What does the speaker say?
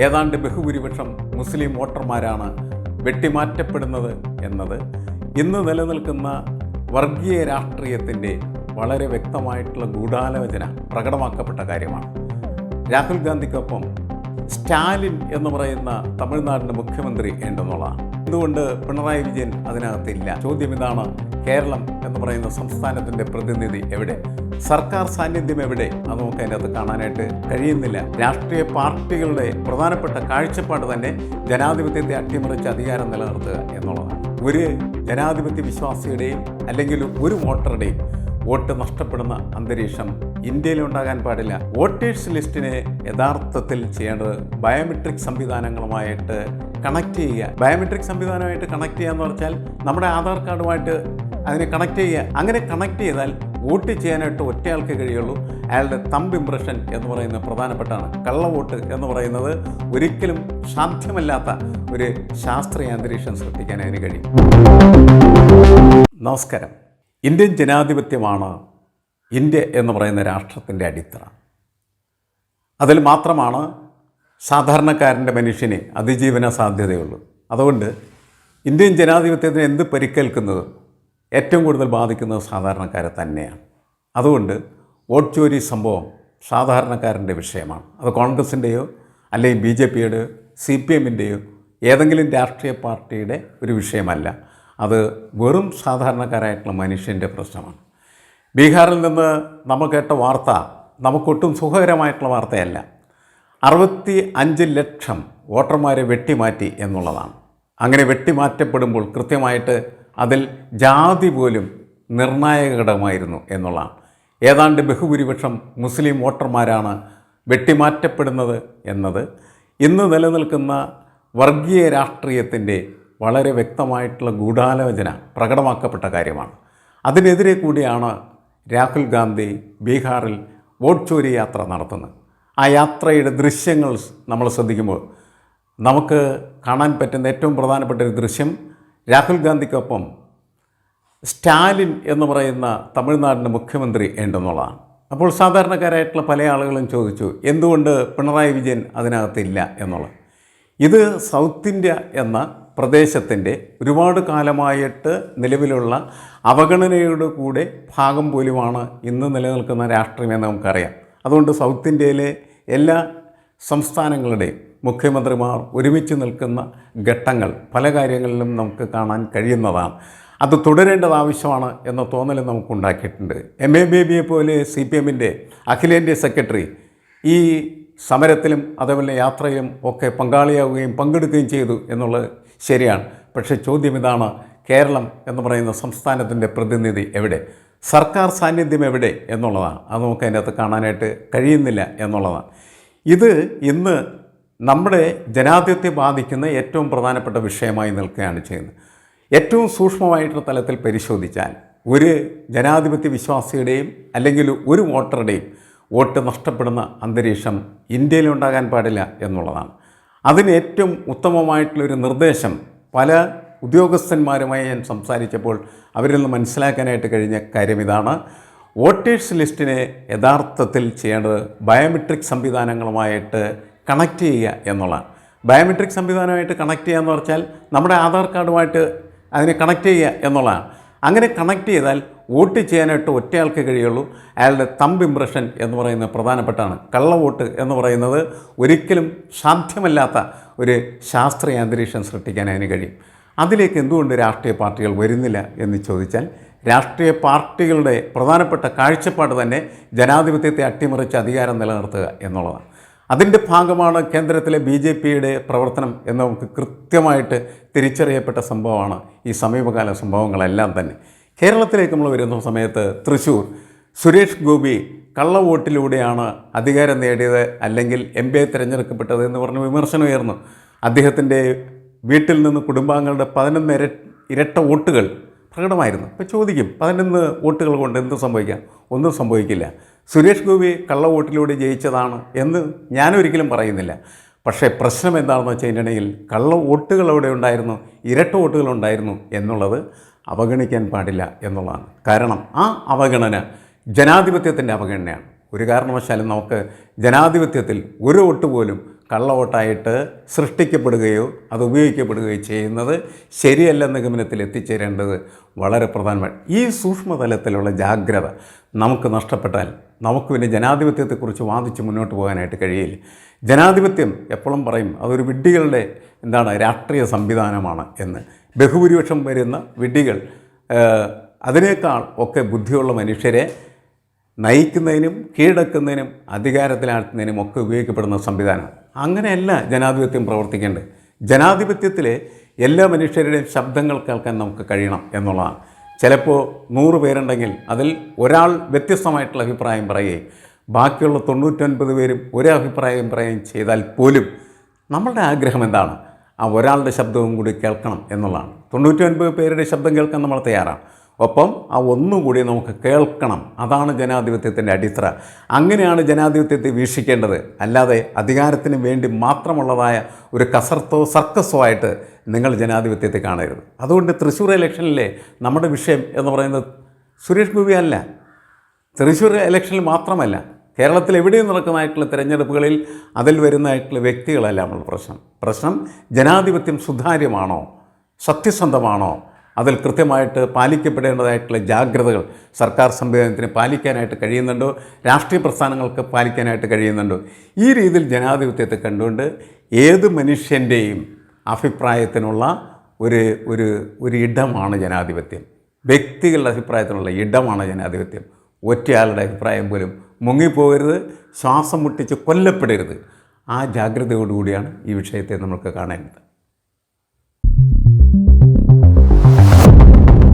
ഏതാണ്ട് ബഹുഭൂരിപക്ഷം മുസ്ലിം വോട്ടർമാരാണ് വെട്ടിമാറ്റപ്പെടുന്നത് എന്നത് ഇന്ന് നിലനിൽക്കുന്ന വർഗീയ രാഷ്ട്രീയത്തിന്റെ വളരെ വ്യക്തമായിട്ടുള്ള ഗൂഢാലോചന പ്രകടമാക്കപ്പെട്ട കാര്യമാണ്. രാഹുൽ ഗാന്ധിക്കൊപ്പം സ്റ്റാലിൻ എന്ന് പറയുന്ന തമിഴ്നാടിന്റെ മുഖ്യമന്ത്രി ഉണ്ടെന്നുള്ളതാണ് എന്തുകൊണ്ട് പിണറായി വിജയൻ അതിനകത്തില്ല? ചോദ്യം ഇതാണ്. കേരളം എന്ന് പറയുന്ന സംസ്ഥാനത്തിന്റെ പ്രതിനിധി എവിടെ? സർക്കാർ സാന്നിധ്യം എവിടെ? അത് നമുക്ക് അതിനകത്ത് കാണാനായിട്ട് കഴിയുന്നില്ല. രാഷ്ട്രീയ പാർട്ടികളുടെ പ്രധാനപ്പെട്ട കാഴ്ചപ്പാട് തന്നെ ജനാധിപത്യത്തെ അട്ടിമറിച്ച് അധികാരം നിലനിർത്തുക എന്നുള്ളതാണ്. ഒരു ജനാധിപത്യ വിശ്വാസിയുടെയും അല്ലെങ്കിൽ ഒരു വോട്ടറുടെയും വോട്ട് നഷ്ടപ്പെടുന്ന അന്തരീക്ഷം ഇന്ത്യയിൽ ഉണ്ടാകാൻ പാടില്ല. വോട്ടേഴ്സ് ലിസ്റ്റിനെ യഥാർത്ഥത്തിൽ ചെയ്യേണ്ടത് ബയോമെട്രിക് സംവിധാനങ്ങളുമായിട്ട് കണക്ട് ചെയ്യുക. ബയോമെട്രിക് സംവിധാനമായിട്ട് കണക്ട് ചെയ്യുക എന്ന് പറഞ്ഞാൽ നമ്മുടെ ആധാർ കാർഡുമായിട്ട് അതിനെ കണക്ട് ചെയ്യുക. അങ്ങനെ കണക്ട് ചെയ്താൽ വോട്ട് ചെയ്യാനായിട്ട് ഒറ്റയാൾക്ക് കഴിയുള്ളൂ. അയാളുടെ തമ്പ് ഇംപ്രഷൻ എന്ന് പറയുന്നത് പ്രധാനപ്പെട്ടാണ്. കള്ള വോട്ട് എന്ന് പറയുന്നത് ഒരിക്കലും സാധ്യമല്ലാത്ത ഒരു ശാസ്ത്രീയ അന്തരീക്ഷം സൃഷ്ടിക്കാൻ അതിന് കഴിയും. നമസ്കാരം. ഇന്ത്യൻ ജനാധിപത്യമാണ് ഇന്ത്യ എന്ന് പറയുന്ന രാഷ്ട്രത്തിന്റെ അടിത്തറ. അതിൽ മാത്രമാണ് സാധാരണക്കാരന്റെ മനുഷ്യന് അതിജീവന സാധ്യതയുള്ളൂ. അതുകൊണ്ട് ഇന്ത്യൻ ജനാധിപത്യത്തിന് എന്ത് പരിക്കേൽക്കുന്നത്? ഏറ്റവും കൂടുതൽ ബാധിക്കുന്നത് സാധാരണക്കാരെ തന്നെയാണ്. അതുകൊണ്ട് വോട്ട് ചോരി സംഭവം സാധാരണക്കാരന്റെ വിഷയമാണ്. അത് കോൺഗ്രസിന്റെയോ അല്ലെങ്കിൽ ബി ജെ പിയുടെയോ സി പി എമ്മിന്റെയോ ഏതെങ്കിലും രാഷ്ട്രീയ പാർട്ടിയുടെ ഒരു വിഷയമല്ല. അത് വെറും സാധാരണക്കാരായിട്ടുള്ള മനുഷ്യന്റെ പ്രശ്നമാണ്. ബീഹാറിൽ നിന്ന് നമ്മൾ കേട്ട വാർത്ത നമുക്കൊട്ടും സുഖകരമായിട്ടുള്ള വാർത്തയല്ല. അറുപത്തി അഞ്ച് ലക്ഷം വോട്ടർമാരെ വെട്ടിമാറ്റി എന്നുള്ളതാണ്. അങ്ങനെ വെട്ടിമാറ്റപ്പെടുമ്പോൾ കൃത്യമായിട്ട് അതിൽ ജാതി പോലും നിർണായക ഘടകമായിരുന്നു എന്നുള്ളതാണ്. ഏതാണ്ട് ബഹുഭൂരിപക്ഷം മുസ്ലിം വോട്ടർമാരാണ് വെട്ടിമാറ്റപ്പെടുന്നത് എന്നത്. ഇന്ന് നിലനിൽക്കുന്ന വർഗീയ രാഷ്ട്രീയത്തിന്റെ വളരെ വ്യക്തമായിട്ടുള്ള ഗൂഢാലോചന പ്രകടമാക്കപ്പെട്ട കാര്യമാണ്. അതിനെതിരെ കൂടിയാണ് രാഹുൽ ഗാന്ധി ബീഹാറിൽ വോട്ട് ചോരി യാത്ര നടത്തുന്നത്. ആ യാത്രയുടെ ദൃശ്യങ്ങൾ നമ്മൾ ശ്രദ്ധിക്കുമ്പോൾ നമുക്ക് കാണാൻ പറ്റുന്ന ഏറ്റവും പ്രധാനപ്പെട്ട ഒരു ദൃശ്യം രാഹുൽ ഗാന്ധിക്കൊപ്പം സ്റ്റാലിൻ എന്ന് പറയുന്ന തമിഴ്നാടിന്റെ മുഖ്യമന്ത്രി ഉണ്ടെന്നുള്ളതാണ്. അപ്പോൾ സാധാരണക്കാരായിട്ടുള്ള പല ആളുകളും ചോദിച്ചു എന്തുകൊണ്ട് പിണറായി വിജയൻ അതിനകത്തില്ല എന്നുള്ളത്? ഇത് സൗത്ത് ഇന്ത്യ എന്ന പ്രദേശത്തിന്റെ ഒരുപാട് കാലമായിട്ട് നിലവിലുള്ള അവഗണനയുടെ കൂടെ ഭാഗം പോലുമാണ് ഇന്ന് നിലനിൽക്കുന്ന രാഷ്ട്രീയമെന്ന് നമുക്കറിയാം. അതുകൊണ്ട് സൗത്ത് ഇന്ത്യയിലെ എല്ലാ സംസ്ഥാനങ്ങളുടെയും മുഖ്യമന്ത്രിമാർ ഒരുമിച്ച് നിൽക്കുന്ന ഘട്ടങ്ങൾ പല കാര്യങ്ങളിലും നമുക്ക് കാണാൻ കഴിയുന്നതാണ്. അത് തുടരേണ്ടത് ആവശ്യമാണ് എന്ന തോന്നൽ നമുക്കുണ്ടാക്കിയിട്ടുണ്ട് എം എ ബേബിയെ പോലെ സി പി എമ്മിന്റെ അഖിലേന്ത്യാ സെക്രട്ടറി ഈ സമരത്തിലും അതേപോലെ യാത്രയിലും ഒക്കെ പങ്കാളിയാവുകയും പങ്കെടുക്കുകയും ചെയ്തു എന്നുള്ളത് ശരിയാണ്. പക്ഷേ ചോദ്യം ഇതാണ് കേരളം എന്ന് പറയുന്ന സംസ്ഥാനത്തിന്റെ പ്രതിനിധി എവിടെ? സർക്കാർ സാന്നിധ്യം എവിടെ എന്നുള്ളതാണ്. അത് നമുക്ക് അതിനകത്ത് കാണാനായിട്ട് കഴിയുന്നില്ല എന്നുള്ളതാണ്. ഇത് ഇന്ന് നമ്മുടെ ജനാധിപത്യത്തെ ബാധിക്കുന്ന ഏറ്റവും പ്രധാനപ്പെട്ട വിഷയമായി നിൽക്കുകയാണ് ചെയ്യുന്നത്. ഏറ്റവും സൂക്ഷ്മമായിട്ടുള്ള തലത്തിൽ പരിശോധിച്ചാൽ ഒരു ജനാധിപത്യ വിശ്വാസിയുടെയും അല്ലെങ്കിൽ ഒരു വോട്ടറുടെയും വോട്ട് നഷ്ടപ്പെടുന്ന അന്തരീക്ഷം ഇന്ത്യയിലുണ്ടാകാൻ പാടില്ല എന്നുള്ളതാണ്. അതിന് ഏറ്റവും ഉത്തമമായിട്ടുള്ളൊരു നിർദ്ദേശം പല ഉദ്യോഗസ്ഥന്മാരുമായി ഞാൻ സംസാരിച്ചപ്പോൾ അവരിൽ നിന്ന് മനസ്സിലാക്കാനായിട്ട് കഴിഞ്ഞ കാര്യം ഇതാണ്. വോട്ടേഴ്സ് ലിസ്റ്റിനെ യഥാർത്ഥത്തിൽ ചെയ്യേണ്ടത് ബയോമെട്രിക് സംവിധാനങ്ങളുമായിട്ട് കണക്ട് ചെയ്യുക എന്നുള്ളതാണ്. ബയോമെട്രിക് സംവിധാനമായിട്ട് കണക്ട് ചെയ്യുക എന്ന് പറഞ്ഞാൽ നമ്മുടെ ആധാർ കാർഡുമായിട്ട് അതിനെ കണക്ട് ചെയ്യുക എന്നുള്ളതാണ്. അങ്ങനെ കണക്ട് ചെയ്താൽ വോട്ട് ചെയ്യാനായിട്ട് ഒറ്റയാൾക്ക് കഴിയുള്ളൂ. അയാളുടെ തമ്പ് ഇംപ്രഷൻ എന്ന് പറയുന്നത് പ്രധാനപ്പെട്ടാണ്. കള്ള വോട്ട് എന്ന് പറയുന്നത് ഒരിക്കലും സാധ്യമല്ലാത്ത ഒരു ശാസ്ത്രീയ അന്തരീക്ഷം സൃഷ്ടിക്കാൻ അതിന് കഴിയും. അതിലേക്ക് എന്തുകൊണ്ട് രാഷ്ട്രീയ പാർട്ടികൾ വരുന്നില്ല എന്ന് ചോദിച്ചാൽ രാഷ്ട്രീയ പാർട്ടികളുടെ പ്രധാനപ്പെട്ട കാഴ്ചപ്പാട് തന്നെ ജനാധിപത്യത്തെ അട്ടിമറിച്ച് അധികാരം നിലനിർത്തുക എന്നുള്ളതാണ്. അതിന്റെ ഭാഗമാണ് കേന്ദ്രത്തിലെ ബി ജെ പിയുടെ പ്രവർത്തനം എന്ന് നമുക്ക് കൃത്യമായിട്ട് തിരിച്ചറിയപ്പെട്ട സംഭവമാണ് ഈ സമീപകാല സംഭവങ്ങളെല്ലാം തന്നെ. കേരളത്തിലേക്ക് നമ്മൾ വരുന്ന സമയത്ത് തൃശ്ശൂർ സുരേഷ് ഗോപി കള്ളവോട്ടിലൂടെയാണ് അധികാരം നേടിയത് അല്ലെങ്കിൽ എം പി തിരഞ്ഞെടുക്കപ്പെട്ടത് എന്ന് പറഞ്ഞ് വിമർശനം ഉയർന്നു. അദ്ദേഹത്തിന്റെ വീട്ടിൽ നിന്ന് കുടുംബാംഗങ്ങളുടെ പതിനൊന്ന് ഇര ഇരട്ട വോട്ടുകൾ പ്രകടമായിരുന്നു. ഇപ്പോൾ ചോദിക്കും പതിനൊന്ന് വോട്ടുകൾ കൊണ്ട് എന്ത് സംഭവിക്കാം? ഒന്നും സംഭവിക്കില്ല. സുരേഷ് ഗോപി കള്ളവോട്ടിലൂടെ ജയിച്ചതാണ് എന്ന് ഞാനൊരിക്കലും പറയുന്നില്ല. പക്ഷേ പ്രശ്നം എന്താണെന്ന് വെച്ച് കഴിഞ്ഞിട്ടുണ്ടെങ്കിൽ കള്ള വോട്ടുകൾ അവിടെ ഉണ്ടായിരുന്നു ഇരട്ട വോട്ടുകൾ ഉണ്ടായിരുന്നു എന്നുള്ളത് അവഗണിക്കാൻ പാടില്ല എന്നുള്ളതാണ്. കാരണം ആ അവഗണന ജനാധിപത്യത്തിന്റെ അവഗണനയാണ്. ഒരു കാരണവശാലും നമുക്ക് ജനാധിപത്യത്തിൽ ഒരു വോട്ട് പോലും കള്ളവോട്ടായിട്ട് സൃഷ്ടിക്കപ്പെടുകയോ അത് ഉപയോഗിക്കപ്പെടുകയോ ചെയ്യുന്നത് ശരിയല്ല നിഗമനത്തിൽ എത്തിച്ചേരേണ്ടത് വളരെ പ്രധാനമാണ്. ഈ സൂക്ഷ്മതലത്തിലുള്ള ജാഗ്രത നമുക്ക് നഷ്ടപ്പെട്ടാൽ നമുക്ക് പിന്നെ ജനാധിപത്യത്തെക്കുറിച്ച് വാദിച്ച് മുന്നോട്ട് പോകാനായിട്ട് കഴിയില്ല. ജനാധിപത്യം എപ്പോഴും പറയും അതൊരു വിഡ്ഢികളുടെ എന്താണ് രാഷ്ട്രീയ സംവിധാനമാണ് എന്ന്. ബഹുഭൂരിപക്ഷം വരുന്ന വിഡ്ഢികൾ അതിനേക്കാൾ ഒക്കെ ബുദ്ധിയുള്ള മനുഷ്യരെ നയിക്കുന്നതിനും കീഴടക്കുന്നതിനും അധികാരത്തിലാക്കുന്നതിനും ഒക്കെ ഉപയോഗിക്കപ്പെടുന്ന സംവിധാനം. അങ്ങനെയല്ല ജനാധിപത്യം പ്രവർത്തിക്കേണ്ടത്. ജനാധിപത്യത്തിലെ എല്ലാ മനുഷ്യരുടെയും ശബ്ദങ്ങൾ കേൾക്കാൻ നമുക്ക് കഴിയണം എന്നുള്ളതാണ്. ചിലപ്പോൾ നൂറ് പേരുണ്ടെങ്കിൽ അതിൽ ഒരാൾ വ്യത്യസ്തമായിട്ടുള്ള അഭിപ്രായം പറയുകയും ബാക്കിയുള്ള തൊണ്ണൂറ്റൊൻപത് പേരും ഒരേ അഭിപ്രായം പറയുകയും ചെയ്താൽ പോലും നമ്മളുടെ ആഗ്രഹം എന്താണ്? ആ ഒരാളുടെ ശബ്ദവും കൂടി കേൾക്കണം എന്നുള്ളതാണ്. തൊണ്ണൂറ്റൊൻപത് പേരുടെ ശബ്ദം കേൾക്കാൻ നമ്മൾ തയ്യാറാണ്. ഒപ്പം ആ ഒന്നുകൂടി നമുക്ക് കേൾക്കണം. അതാണ് ജനാധിപത്യത്തിന്റെ അടിത്തറ. അങ്ങനെയാണ് ജനാധിപത്യത്തെ വീക്ഷിക്കേണ്ടത്. അല്ലാതെ അധികാരത്തിന് വേണ്ടി മാത്രമുള്ളതായ ഒരു കസർത്തോ സർക്കസോ ആയിട്ട് നിങ്ങൾ ജനാധിപത്യത്തെ കാണരുത്. അതുകൊണ്ട് തൃശ്ശൂർ ഇലക്ഷനിലെ നമ്മുടെ വിഷയം എന്ന് പറയുന്നത് സുരേഷ് ഗോപി അല്ല. തൃശ്ശൂർ ഇലക്ഷനിൽ മാത്രമല്ല. കേരളത്തിൽ എവിടെയും നടക്കുന്നതായിട്ടുള്ള തിരഞ്ഞെടുപ്പുകളിൽ അതിൽ വരുന്നതായിട്ടുള്ള വ്യക്തികളല്ല നമ്മൾ പ്രശ്നം. പ്രശ്നം ജനാധിപത്യം സുതാര്യമാണോ? സത്യസന്ധമാണോ? അതിൽ കൃത്യമായിട്ട് പാലിക്കപ്പെടേണ്ടതായിട്ടുള്ള ജാഗ്രതകൾ സർക്കാർ സംവിധാനത്തിന് പാലിക്കാനായിട്ട് കഴിയുന്നുണ്ടോ? രാഷ്ട്രീയ പ്രസ്ഥാനങ്ങൾക്ക് പാലിക്കാനായിട്ട് കഴിയുന്നുണ്ടോ? ഈ രീതിയിൽ ജനാധിപത്യത്തെ കണ്ടുകൊണ്ട് ഏത് മനുഷ്യന്റെയും അഭിപ്രായത്തിനുള്ള ഒരു ഒരു ഒരു ഇടമാണ് ജനാധിപത്യം. വ്യക്തികളുടെ അഭിപ്രായത്തിനുള്ള ഇടമാണ് ജനാധിപത്യം. ഒറ്റയാളുടെ അഭിപ്രായം പോലും മുങ്ങിപ്പോകരുത് ശ്വാസം മുട്ടിച്ച് കൊല്ലപ്പെടരുത്. ആ ജാഗ്രതയോടുകൂടിയാണ് ഈ വിഷയത്തെ നമുക്ക് കാണേണ്ടത്.